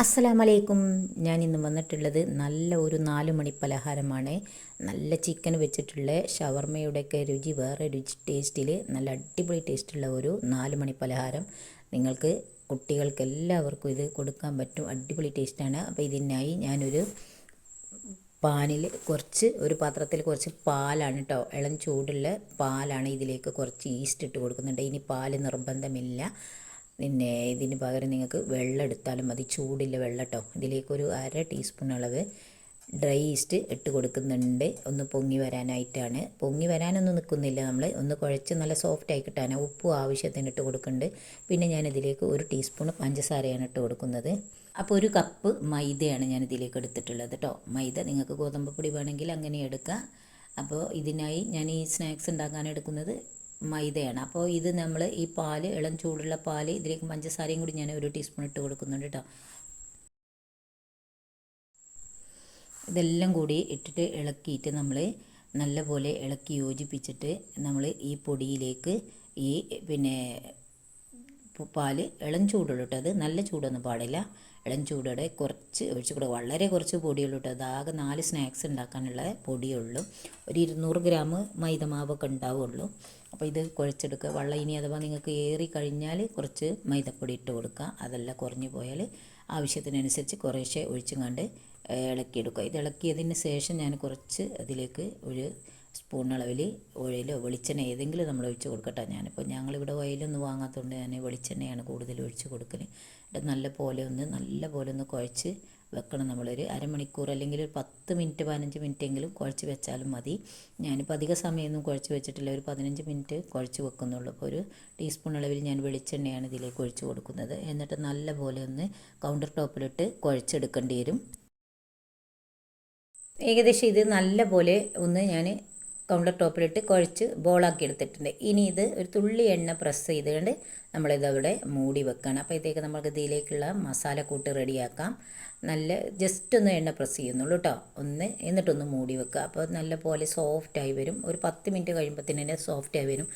അസ്സലാമലൈക്കും. ഞാൻ ഇന്ന് വന്നിട്ടുള്ളത് നല്ല ഒരു നാല് മണി പലഹാരമാണ്. നല്ല ചിക്കൻ വെച്ചിട്ടുള്ള ഷവർമയുടെയൊക്കെ രുചി വേറെ രുചി ടേസ്റ്റിൽ നല്ല അടിപൊളി ടേസ്റ്റുള്ള ഒരു നാല് മണി പലഹാരം. നിങ്ങൾക്ക് കുട്ടികൾക്ക് എല്ലാവർക്കും ഇത് കൊടുക്കാൻ പറ്റും. അടിപൊളി ടേസ്റ്റാണ് അപ്പോൾ ഇതിനായി ഞാനൊരു പാനിൽ കുറച്ച് ഒരു പാത്രത്തിൽ കുറച്ച് പാലാണ് കേട്ടോ ഇളം ചൂടുള്ള പാലാണ് ഇതിലേക്ക് കുറച്ച് ഈസ്റ്റ് ഇട്ട് കൊടുക്കുന്നുണ്ട്. ഇനി പാൽ നിർബന്ധമില്ല. പിന്നെ ഇതിന് പകരം നിങ്ങൾക്ക് വെള്ളം എടുത്താലും മതി. ചൂടില്ല വെള്ളം കേട്ടോ ഇതിലേക്കൊരു അര ടീസ്പൂൺ അളവ് ഡ്രൈ ഈസ്റ്റ് ഇട്ട് കൊടുക്കുന്നുണ്ട്. ഒന്ന് പൊങ്ങി വരാനായിട്ടാണ്. പൊങ്ങി വരാനൊന്നും നിൽക്കുന്നില്ല നമ്മൾ ഒന്ന് കുഴച്ച് നല്ല സോഫ്റ്റ് ആയി കിട്ടാൻ ഉപ്പും ആവശ്യത്തിന് ഇട്ട് കൊടുക്കുന്നുണ്ട്. പിന്നെ ഞാൻ ഇതിലേക്ക് ഒരു ടീസ്പൂൺ പഞ്ചസാരയാണ് ഇട്ട് കൊടുക്കുന്നത്. അപ്പോൾ ഒരു കപ്പ് മൈദയാണ് ഞാൻ ഇതിലേക്ക് എടുത്തിട്ടുള്ളത് കേട്ടോ മൈദ നിങ്ങൾക്ക് ഗോതമ്പ് പൊടി വേണമെങ്കിൽ അങ്ങനെ എടുക്കാം. അപ്പോൾ ഇതിനായി ഞാൻ ഈ സ്നാക്സ് ഉണ്ടാക്കാൻ എടുക്കുന്നത് മൈദയാണ്. അപ്പോൾ ഇത് നമ്മൾ ഈ പാൽ ഇളം ചൂടുള്ള പാൽ ഇതിലേക്ക് പഞ്ചസാരയും കൂടി ഞാൻ ഒരു ടീസ്പൂൺ ഇട്ട് കൊടുക്കുന്നുണ്ട് കേട്ടോ ഇതെല്ലാം കൂടി ഇട്ടിട്ട് ഇളക്കിയിട്ട് നമ്മൾ നല്ലപോലെ ഇളക്കി യോജിപ്പിച്ചിട്ട് നമ്മൾ ഈ പൊടിയിലേക്ക് ഈ പിന്നെ പാൽ ഇളം ചൂടുള്ളൂ കേട്ടോ അത് നല്ല ചൂടൊന്നും പാടില്ല. ഇളം ചൂടോടെ കുറച്ച് ഒഴിച്ച് കൂടെ വളരെ കുറച്ച് പൊടിയുള്ളൂ കേട്ടോ അതാകെ നാല് സ്നാക്സ് ഉണ്ടാക്കാനുള്ള പൊടിയുള്ളൂ ഒരു ഇരുന്നൂറ് ഗ്രാം മൈദമാവൊക്കെ ഉണ്ടാവുള്ളൂ. അപ്പോൾ ഇത് കുഴച്ചെടുക്കുക. വെള്ളം ഇനി അഥവാ നിങ്ങൾക്ക് ഏറി കഴിഞ്ഞാൽ കുറച്ച് മൈദപ്പൊടി ഇട്ട് കൊടുക്കുക. അതെല്ലാം കുറഞ്ഞു പോയാൽ ആവശ്യത്തിനനുസരിച്ച് കുറേശ്ശെ ഒഴിച്ചും കണ്ട് ഇളക്കിയെടുക്കുക. ഇത് ഇളക്കിയതിന് ശേഷം ഞാൻ കുറച്ച് അതിലേക്ക് ഒരു സ്പൂൺ അളവിൽ ഓയിലോ വെളിച്ചെണ്ണ ഏതെങ്കിലും നമ്മൾ ഒഴിച്ച് കൊടുക്കട്ടെ ഞാനിപ്പോൾ. ഞങ്ങളിവിടെ ഓയിലൊന്നും വാങ്ങാത്തതുകൊണ്ട് ഞാൻ വെളിച്ചെണ്ണയാണ് കൂടുതൽ ഒഴിച്ച് കൊടുക്കൽ നല്ല പോലെ ഒന്ന് നല്ല പോലെ ഒന്ന് കുഴച്ച് വെക്കണം നമ്മളൊരു അരമണിക്കൂർ അല്ലെങ്കിൽ ഒരു പത്ത് മിനിറ്റ് പതിനഞ്ച് മിനിറ്റ് എങ്കിലും കുഴച്ച് വെച്ചാലും മതി. ഞാനിപ്പോൾ അധിക സമയമൊന്നും കുഴച്ച് വെച്ചിട്ടില്ല. ഒരു പതിനഞ്ച് മിനിറ്റ് കുഴച്ച് വെക്കുന്നുള്ളൂ. അപ്പോൾ ഒരു ടീസ്പൂൺ അളവിൽ ഞാൻ വെളിച്ചെണ്ണയാണ് ഇതിലേക്ക് ഒഴിച്ച് കൊടുക്കുന്നത്. എന്നിട്ട് നല്ല പോലെ ഒന്ന് കൗണ്ടർ ടോപ്പിലിട്ട് കുഴച്ചെടുക്കേണ്ടി വരും. ഏകദേശം ഇത് നല്ല പോലെ ഒന്ന് ഞാൻ കൗണ്ടർ ടോപ്പിലിട്ട് കുഴച്ച് ബോളാക്കി എടുത്തിട്ടുണ്ട്. ഇനി ഇത് ഒരു തുള്ളി എണ്ണ പ്രസ് ചെയ്തുകൊണ്ട് നമ്മളിതവിടെ മൂടി വെക്കണം. അപ്പോഴത്തേക്ക് നമുക്ക് ഇതിലേക്കുള്ള മസാലക്കൂട്ട് റെഡിയാക്കാം നല്ല ജസ്റ്റ് ഒന്ന് എണ്ണ പ്രസ് ചെയ്യുന്നുള്ളൂ കേട്ടോ ഒന്ന് എന്നിട്ടൊന്ന് മൂടി വെക്കുക. അപ്പോൾ നല്ല പോലെ സോഫ്റ്റായി വരും. ഒരു പത്ത് മിനിറ്റ് കഴിയുമ്പോഴത്തേന് തന്നെ സോഫ്റ്റായി വരും.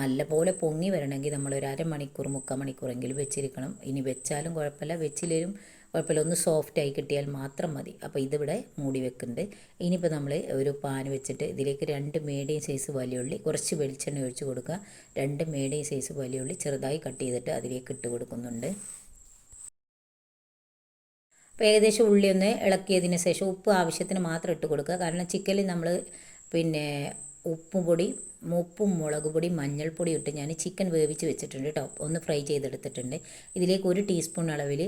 നല്ല പോലെ പൊങ്ങി വരണമെങ്കിൽ നമ്മൾ ഒരു അരമണിക്കൂർ മുക്കാൽ മണിക്കൂറെങ്കിലും വെച്ചിരിക്കണം. ഇനി വെച്ചാലും കുഴപ്പമില്ല. വെച്ചില്ലേലും കുഴപ്പമില്ല. ഒന്ന് സോഫ്റ്റായി കിട്ടിയാൽ മാത്രം മതി. അപ്പോൾ ഇതിവിടെ മൂടി വെക്കുന്നുണ്ട്. ഇനിയിപ്പോൾ നമ്മൾ ഒരു പാൻ വെച്ചിട്ട് ഇതിലേക്ക് രണ്ട് മീഡിയം സൈസ് വലിയുള്ളി കുറച്ച് വെളിച്ചെണ്ണ ഒഴിച്ച് കൊടുക്കുക. രണ്ട് മീഡിയം സൈസ് വലിയുള്ളി ചെറുതായി കട്ട് ചെയ്തിട്ട് അതിലേക്ക് ഇട്ട് കൊടുക്കുന്നുണ്ട്. അപ്പോൾ ഏകദേശം ഉള്ളി ഒന്ന് ഇളക്കിയതിന് ശേഷം ഉപ്പ് ആവശ്യത്തിന് മാത്രം ഇട്ട് കൊടുക്കുക. കാരണം ചിക്കനിൽ നമ്മൾ പിന്നെ ഉപ്പും പൊടി ഉപ്പും മുളക് പൊടി മഞ്ഞൾപ്പൊടി ഇട്ട് ഞാൻ ചിക്കൻ വേവിച്ച് വെച്ചിട്ടുണ്ട് കേട്ടോ. ഒന്ന് ഫ്രൈ ചെയ്തെടുത്തിട്ടുണ്ട്. ഇതിലേക്ക് ഒരു ടീസ്പൂൺ അളവിൽ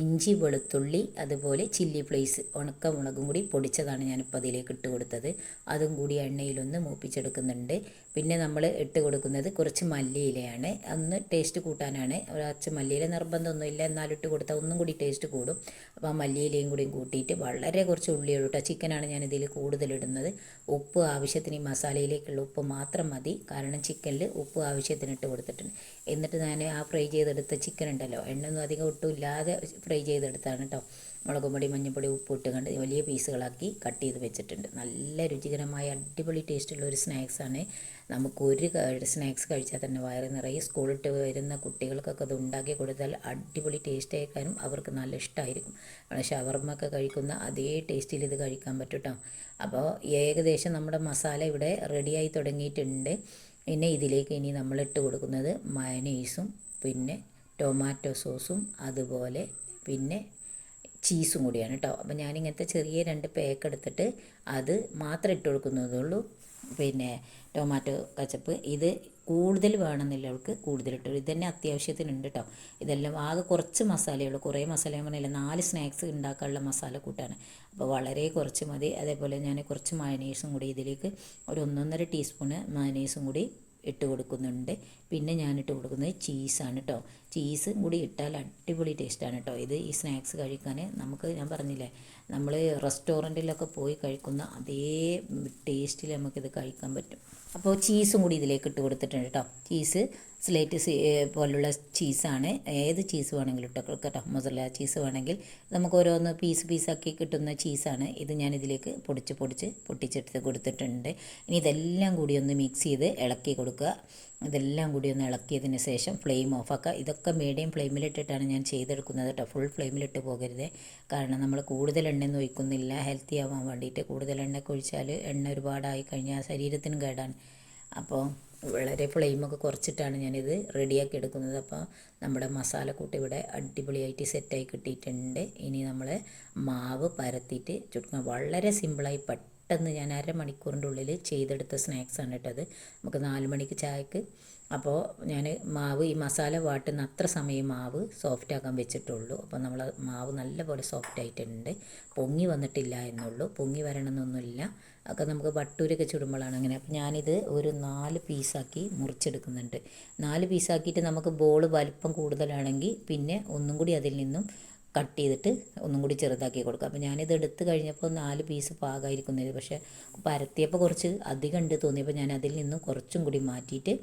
ഇഞ്ചി വെളുത്തുള്ളി അതുപോലെ ചില്ലി ഫ്ലേസ് ഉണക്ക മുളകും കൂടി പൊടിച്ചതാണ് ഞാനിപ്പോൾ അതിലേക്ക് ഇട്ട് കൊടുത്തത്. അതും കൂടി എണ്ണയിലൊന്ന് മൂപ്പിച്ചെടുക്കുന്നുണ്ട്. പിന്നെ നമ്മൾ ഇട്ട് കൊടുക്കുന്നത് കുറച്ച് മല്ലിയിലയാണ്. അന്ന് ടേസ്റ്റ് കൂട്ടാനാണ്. കുറച്ച് മല്ലിയില നിർബന്ധമൊന്നുമില്ല. എന്നാലും ഇട്ട് കൊടുത്താൽ ഒന്നും കൂടി ടേസ്റ്റ് കൂടും. അപ്പോൾ ആ മല്ലിയിലയും കൂടി കൂട്ടിയിട്ട് വളരെ കുറച്ച് ഉള്ളിയുള്ളൂ കേട്ടോ ചിക്കനാണ് ഞാൻ ഇതിൽ കൂടുതലിടുന്നത് ഉപ്പ് ആവശ്യത്തിന് ഈ മസാലയിലേക്കുള്ള ഉപ്പ് മാത്രം മതി. കാരണം ചിക്കനിൽ ഉപ്പ് ആവശ്യത്തിന് ഇട്ട് കൊടുത്തിട്ടുണ്ട്. എന്നിട്ട് ഞാൻ ആ ഫ്രൈ ചെയ്തെടുത്ത ചിക്കൻ ഉണ്ടല്ലോ. എണ്ണ ഒന്നും അധികം ഒട്ടും ഇല്ലാതെ ഫ്രൈ ചെയ്തെടുത്താണ് കേട്ടോ മുളക് പൊടി മഞ്ഞൾപ്പൊടി ഉപ്പിട്ട് കണ്ട് വലിയ പീസുകളാക്കി കട്ട് ചെയ്ത് വെച്ചിട്ടുണ്ട്. നല്ല രുചികരമായ അടിപൊളി ടേസ്റ്റുള്ള ഒരു സ്നാക്സാണ് നമുക്കൊരു സ്നാക്സ് കഴിച്ചാൽ തന്നെ വയറ് നിറയെ സ്കൂളിട്ട് വരുന്ന കുട്ടികൾക്കൊക്കെ അത് ഉണ്ടാക്കി കൊടുത്താൽ അടിപൊളി ടേസ്റ്റ് ആയിരിക്കാനും അവർക്ക് നല്ല ഇഷ്ടമായിരിക്കും നമ്മൾ ഷവർമ്മൊക്കെ കഴിക്കുന്ന അതേ ടേസ്റ്റിൽ ഇത് കഴിക്കാൻ പറ്റും കേട്ടോ അപ്പോൾ ഏകദേശം നമ്മുടെ മസാല ഇവിടെ റെഡിയായി തുടങ്ങിയിട്ടുണ്ട്. പിന്നെ ഇതിലേക്ക് ഇനി നമ്മൾ ഇട്ട് കൊടുക്കുന്നത് മയനീസും പിന്നെ ടൊമാറ്റോ സോസും അതുപോലെ പിന്നെ ചീസും കൂടിയാണ് കേട്ടോ അപ്പോൾ ഞാനിങ്ങനത്തെ ചെറിയ രണ്ട് പാക്ക് എടുത്തിട്ട് അത് മാത്രം ഇട്ട് കൊടുക്കുന്നതുള്ളൂ പിന്നെ ടൊമാറ്റോ കച്ചപ്പ് ഇത് കൂടുതൽ വേണമെന്നുള്ളവർക്ക് കൂടുതൽ ഇട്ടു. ഇത് തന്നെ അത്യാവശ്യത്തിനുണ്ട് കേട്ടോ ഇതെല്ലാം ആകെ കുറച്ച് മസാലയുള്ളൂ കുറേ മസാല ഞാൻ പറഞ്ഞില്ല? നാല് സ്നാക്സ് ഉണ്ടാക്കാനുള്ള മസാല കൂട്ടാണ്. അപ്പോൾ വളരെ കുറച്ച് മതി. അതേപോലെ ഞാൻ കുറച്ച് മയനീസും കൂടി ഇതിലേക്ക് ഒരു ഒന്നൊന്നര ടീസ്പൂണ് മയനീസും കൂടി ഇട്ട് കൊടുക്കുന്നുണ്ട്. പിന്നെ ഞാൻ ഇട്ട് കൊടുക്കുന്നത് ചീസാണ് കേട്ടോ ചീസും കൂടി ഇട്ടാൽ അടിപൊളി ടേസ്റ്റാണ് കേട്ടോ ഇത് ഈ സ്നാക്സ് കഴിക്കാൻ നമുക്ക് ഞാൻ പറഞ്ഞില്ലേ നമ്മൾ റെസ്റ്റോറന്റിലൊക്കെ പോയി കഴിക്കുന്ന അതേ ടേസ്റ്റിൽ നമുക്കിത് കഴിക്കാൻ പറ്റും. അപ്പോൾ ചീസും കൂടി ഇതിലേക്ക് ഇട്ട് കൊടുത്തിട്ടുണ്ട് കേട്ടോ ചീസ് സ്ലേറ്റ് പോലുള്ള ചീസാണ്. ഏത് ചീസ് വേണമെങ്കിലും ഇട്ടോ കേട്ടോ. മൊസല ചീസ് വേണമെങ്കിൽ നമുക്ക് ഓരോന്ന് പീസ് പീസാക്കി കിട്ടുന്ന ചീസാണ്. ഇത് ഞാൻ ഇതിലേക്ക് പൊടിച്ച് പൊടിച്ച് പൊട്ടിച്ചെടുത്ത് കൊടുത്തിട്ടുണ്ട്. ഇനി ഇതെല്ലാം കൂടി ഒന്ന് മിക്സ് ചെയ്ത് ഇളക്കി കൊടുക്കുക. ഇതെല്ലാം കൂടി ഒന്ന് ഇളക്കിയതിന് ശേഷം ഫ്ലെയിം ഓഫാക്കുക ഇതൊക്കെ മീഡിയം ഫ്ലെയിമിലിട്ടിട്ടാണ് ഞാൻ ചെയ്തെടുക്കുന്നത് കേട്ടോ. ഫുൾ ഫ്ലെയിമിലിട്ട് പോകരുത്. കാരണം നമ്മൾ കൂടുതൽ എണ്ണയൊന്നും ഒഴിക്കുന്നില്ല. ഹെൽത്തി ആവാൻ വേണ്ടിയിട്ട് കൂടുതൽ എണ്ണയൊക്കെ ഒഴിച്ചാൽ എണ്ണ ഒരുപാടായി കഴിഞ്ഞാൽ ശരീരത്തിന് കേടാണ്. അപ്പോൾ വളരെ ഫ്ലെയിമൊക്കെ കുറച്ചിട്ടാണ് ഞാനിത് റെഡിയാക്കി എടുക്കുന്നത്. അപ്പോൾ നമ്മുടെ മസാലക്കൂട്ട് ഇവിടെ അടിപൊളിയായിട്ട് സെറ്റായി കിട്ടിയിട്ടുണ്ട്. ഇനി നമ്മൾ മാവ് പരത്തിയിട്ട് ചുട്ടുക വളരെ സിമ്പിളായി പെട്ടെന്ന് ഞാൻ അരമണിക്കൂറിന്റെ ഉള്ളിൽ ചെയ്തെടുത്ത സ്നാക്സാണ് കേട്ടത് നമുക്ക് നാല് മണിക്ക് ചായക്ക്. അപ്പോൾ ഞാൻ മാവ് ഈ മസാല വാട്ടുന്ന അത്ര സമയം മാവ് സോഫ്റ്റ് ആക്കാൻ വെച്ചിട്ടുള്ളൂ. അപ്പോൾ നമ്മൾ മാവ് നല്ലപോലെ സോഫ്റ്റ് ആയിട്ടുണ്ട്. പൊങ്ങി വന്നിട്ടില്ല എന്നുള്ളൂ. പൊങ്ങി വരണമെന്നൊന്നുമില്ല. ഒക്കെ നമുക്ക് വട്ടൂരൊക്കെ ചുടുമ്പോഴാണ് അങ്ങനെ അപ്പോൾ ഞാനിത് ഒരു നാല് പീസാക്കി മുറിച്ചെടുക്കുന്നുണ്ട്. നാല് പീസാക്കിയിട്ട് നമുക്ക് ബോൾ വലിപ്പം കൂടുതലാണെങ്കിൽ പിന്നെ ഒന്നും കൂടി അതിൽ നിന്നും കട്ട് ചെയ്തിട്ട് ഒന്നും കൂടി ചെറുതാക്കി കൊടുക്കുക അപ്പോൾ ഞാനിത് എടുത്ത് കഴിഞ്ഞപ്പോൾ നാല് പീസ് പാകമായിരിക്കുന്നത് പക്ഷേ പരത്തിയപ്പോൾ കുറച്ച് അധികം ഉണ്ട് തോന്നിയപ്പോൾ ഞാൻ അതിൽ നിന്നും കുറച്ചും കൂടി മാറ്റിയിട്ട്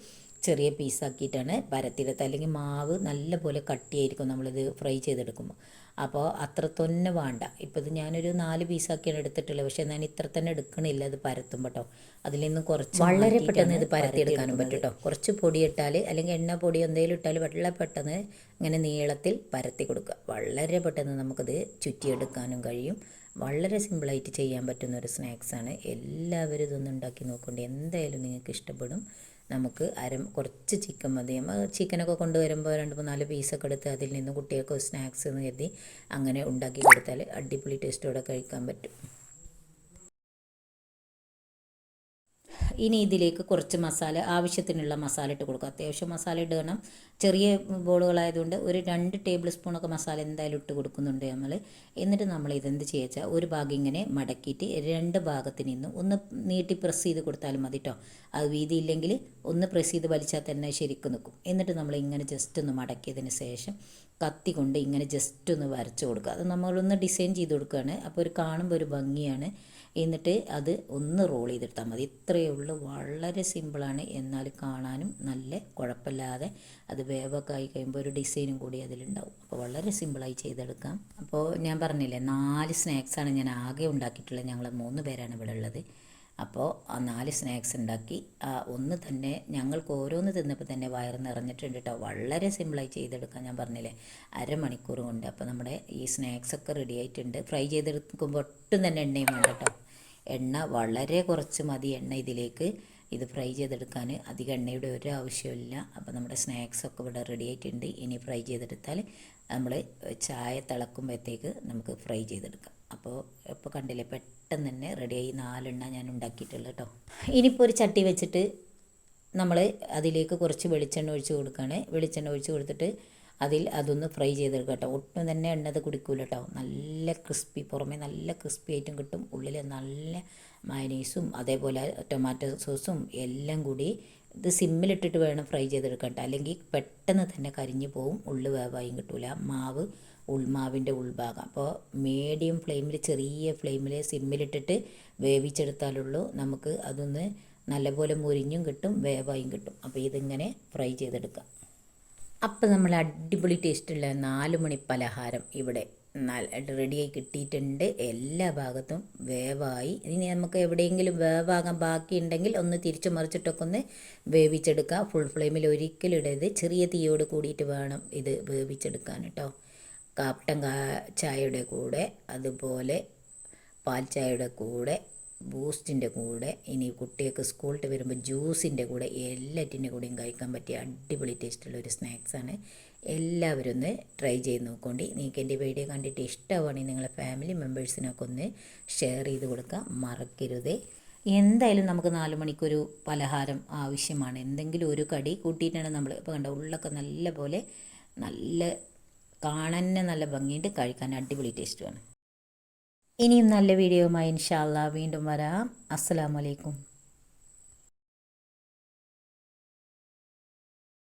ചെറിയ പീസാക്കിയിട്ടാണ് പരത്തിയെടുത്തത് അല്ലെങ്കിൽ മാവ് നല്ല പോലെ കട്ടിയായിരിക്കും നമ്മളിത് ഫ്രൈ ചെയ്തെടുക്കുമ്പോൾ. അപ്പോൾ അത്ര തന്നെ വേണ്ട. ഇപ്പോൾ ഇത് ഞാനൊരു നാല് പീസാക്കിയാണ് എടുത്തിട്ടുള്ളത്. പക്ഷേ ഞാൻ ഇത്ര തന്നെ എടുക്കണില്ല അത് പരത്തുമ്പോൾ കേട്ടോ. അതിൽ നിന്ന് കുറച്ച് വളരെ പെട്ടെന്ന് ഇത് പരത്തിയെടുക്കാനും പറ്റും കേട്ടോ. കുറച്ച് പൊടി ഇട്ടാൽ അല്ലെങ്കിൽ എണ്ണ പൊടി എന്തെങ്കിലും ഇട്ടാൽ വളരെ പെട്ടെന്ന് ഇങ്ങനെ നീളത്തിൽ പരത്തി കൊടുക്കുക. വളരെ പെട്ടെന്ന് നമുക്കത് ചുറ്റിയെടുക്കാനും കഴിയും. വളരെ സിമ്പിളായിട്ട് ചെയ്യാൻ പറ്റുന്ന ഒരു സ്നാക്സാണ്. എല്ലാവരും ഇതൊന്നും ഉണ്ടാക്കി നോക്കുന്നുണ്ട് എന്തായാലും നിങ്ങൾക്ക് ഇഷ്ടപ്പെടും. നമുക്ക് അര കുറച്ച് ചിക്കൻ മതി. ചിക്കനൊക്കെ കൊണ്ടുവരുമ്പോൾ രണ്ട് മൂന്ന് നാല് പീസൊക്കെ എടുത്ത് അതിൽ നിന്ന് കുട്ടികൾക്ക് സ്നാക്സ് എന്ന് കരുതി അങ്ങനെ ഉണ്ടാക്കി കൊടുത്താൽ അടിപൊളി ടേസ്റ്റോടെ കഴിക്കാൻ പറ്റും. ഇനി ഇതിലേക്ക് കുറച്ച് മസാല ആവശ്യത്തിനുള്ള മസാല ഇട്ട് കൊടുക്കുക. അത്യാവശ്യം മസാല ഇടണം ചെറിയ ബോളുകളായതുകൊണ്ട് ഒരു രണ്ട് ടേബിൾ സ്പൂണൊക്കെ മസാല എന്തായാലും ഇട്ട് കൊടുക്കുന്നുണ്ട് നമ്മൾ എന്നിട്ട് നമ്മൾ ഇതെന്ത് ചെയ്യുക ഒരു ഭാഗം ഇങ്ങനെ മടക്കിയിട്ട് രണ്ട് ഭാഗത്ത് നിന്ന് ഒന്ന് നീട്ടി പ്രസ് ചെയ്ത് കൊടുത്താലും മതി കേട്ടോ അത് വീതി ഇല്ലെങ്കിൽ ഒന്ന് പ്രസ് ചെയ്ത് വലിച്ചാൽ തന്നെ ശരിക്കും നിൽക്കും എന്നിട്ട് നമ്മൾ ഇങ്ങനെ ജസ്റ്റ് ഒന്ന് മടക്കിയതിന് ശേഷം കത്തി കൊണ്ട് ഇങ്ങനെ ജസ്റ്റ് ഒന്ന് വരച്ച് കൊടുക്കുക. അത് നമ്മളൊന്ന് ഡിസൈൻ ചെയ്ത് കൊടുക്കുകയാണ്. അപ്പോൾ ഒരു കാണുമ്പോൾ ഒരു ഭംഗിയാണ്. എന്നിട്ട് അത് ഒന്ന് റോൾ ചെയ്തെടുത്താൽ മതി. ഇത്രയേ ഉള്ളൂ. വളരെ സിമ്പിളാണ് എന്നാൽ കാണാനും നല്ല കുഴപ്പമില്ലാതെ അത് വേവൊക്കെ ആയി കഴിയുമ്പോൾ ഒരു ഡിസൈനും കൂടി അതിലുണ്ടാവും. അപ്പോൾ വളരെ സിമ്പിളായി ചെയ്തെടുക്കാം. അപ്പോൾ ഞാൻ പറഞ്ഞില്ലേ നാല് സ്നാക്സാണ് ഞാൻ ആകെ ഉണ്ടാക്കിയിട്ടുള്ളത്. ഞങ്ങൾ മൂന്ന് പേരാണ് ഇവിടെ ഉള്ളത്. അപ്പോൾ ആ നാല് സ്നാക്സ് ഉണ്ടാക്കി ഒന്ന് തന്നെ ഞങ്ങൾക്ക് ഓരോന്ന് തിന്നപ്പോൾ തന്നെ വയറ് നിറഞ്ഞിട്ടുണ്ട് കേട്ടോ വളരെ സിമ്പിളായി ചെയ്തെടുക്കാൻ ഞാൻ പറഞ്ഞില്ലേ അരമണിക്കൂർ കൊണ്ട്. അപ്പോൾ നമ്മുടെ ഈ സ്നാക്സൊക്കെ റെഡി ആയിട്ടുണ്ട്. ഫ്രൈ ചെയ്തെടുക്കുമ്പോൾ ഒട്ടും തന്നെ എണ്ണയും വേണ്ട കേട്ടോ എണ്ണ വളരെ കുറച്ച് മതി എണ്ണ ഇതിലേക്ക്. ഇത് ഫ്രൈ ചെയ്തെടുക്കാൻ അധികം എണ്ണയുടെ ഒരു ആവശ്യമില്ല അപ്പോൾ നമ്മുടെ സ്നാക്സൊക്കെ ഇവിടെ റെഡി ആയിട്ടുണ്ട്. ഇനി ഫ്രൈ ചെയ്തെടുത്താൽ നമ്മൾ ചായ തിളക്കുമ്പോഴത്തേക്ക് നമുക്ക് ഫ്രൈ ചെയ്തെടുക്കാം. അപ്പോൾ ഇപ്പോൾ കണ്ടില്ലേ പെട്ടെന്ന് തന്നെ റെഡിയായി നാലെണ്ണ ഞാൻ ഉണ്ടാക്കിയിട്ടുള്ളത് കേട്ടോ. ഇനിയിപ്പോൾ ഒരു ചട്ടി വെച്ചിട്ട് നമ്മൾ അതിലേക്ക് കുറച്ച് വെളിച്ചെണ്ണ ഒഴിച്ച് കൊടുക്കുകയാണ്. വെളിച്ചെണ്ണ ഒഴിച്ച് കൊടുത്തിട്ട് അതിൽ അതൊന്ന് ഫ്രൈ ചെയ്തെടുക്കുക കേട്ടോ. ഒട്ടും തന്നെ എണ്ണത് കുടിക്കൂല കേട്ടോ. നല്ല ക്രിസ്പി പുറമേ നല്ല ക്രിസ്പി ആയിട്ടും കിട്ടും. ഉള്ളിൽ നല്ല മയനീസും അതേപോലെ ടൊമാറ്റോ സോസും എല്ലാം കൂടി ഇത് സിമ്മിലിട്ടിട്ട് വേണം ഫ്രൈ ചെയ്തെടുക്കട്ടെ അല്ലെങ്കിൽ പെട്ടെന്ന് തന്നെ കരിഞ്ഞു പോവും ഉള്ളു വേവായും കിട്ടൂല. മാവ് ഉൾമാവിന്റെ ഉൾഭാഗം. അപ്പോൾ മീഡിയം ഫ്ലെയിമിൽ ചെറിയ ഫ്ലെയിമിൽ സിമ്മിലിട്ടിട്ട് വേവിച്ചെടുത്താലുള്ളൂ. നമുക്ക് അതൊന്ന് നല്ലപോലെ മുരിഞ്ഞും കിട്ടും വേവായും കിട്ടും. അപ്പോൾ ഇതിങ്ങനെ ഫ്രൈ ചെയ്തെടുക്കാം. അപ്പോൾ നമ്മൾ അടിപൊളി ടേസ്റ്റുള്ള നാല് മണി പലഹാരം ഇവിടെ റെഡിയായി കിട്ടിയിട്ടുണ്ട്. എല്ലാ ഭാഗത്തും വേവായി. ഇനി നമുക്ക് എവിടെയെങ്കിലും വേവാകാൻ ബാക്കിയുണ്ടെങ്കിൽ ഒന്ന് തിരിച്ചു മറിച്ചിട്ടൊക്കെ ഒന്ന് വേവിച്ചെടുക്കുക ഫുൾ ഫ്ലെയിമിൽ ഒരിക്കലും ഇടരുത്. ചെറിയ തീയോട് കൂടിയിട്ട് വേണം ഇത് വേവിച്ചെടുക്കാൻ കേട്ടോ കാപ്പട്ടൻ ചായയുടെ കൂടെ അതുപോലെ പാൽ ചായയുടെ കൂടെ ബൂസ്റ്റിന്റെ കൂടെ ഇനി കുട്ടികൾക്ക് സ്കൂളിൽ വരുമ്പോൾ ജ്യൂസിന്റെ കൂടെ എല്ലാറ്റിന്റെ കൂടെയും കഴിക്കാൻ പറ്റിയ അടിപൊളി ടേസ്റ്റുള്ള ഒരു സ്നാക്സാണ്. എല്ലാവരും ഒന്ന് ട്രൈ ചെയ്ത് നോക്കൊണ്ടി. നിങ്ങൾക്ക് എന്റെ വീഡിയോ കണ്ടിട്ട് ഇഷ്ടമാണെങ്കിൽ നിങ്ങളെ ഫാമിലി മെമ്പേഴ്സിനൊക്കെ ഒന്ന് ഷെയർ ചെയ്ത് കൊടുക്കുക മറക്കരുതേ. എന്തായാലും നമുക്ക് നാല് മണിക്കൊരു പലഹാരം ആവശ്യമാണ്. എന്തെങ്കിലും ഒരു കടി കൂട്ടിയിട്ടാണ് നമ്മൾ ഇപ്പോൾ കണ്ട ഉള്ളൊക്കെ നല്ല പോലെ നല്ല കാണാൻ നല്ല ഭംഗിയുണ്ട് കഴിക്കാൻ അടിപൊളി ടേസ്റ്റുമാണ്. ഇനിയും നല്ല വീഡിയോയുമായി ഇൻഷാല്ല വീണ്ടും വരാം. അസ്സാം വലൈക്കും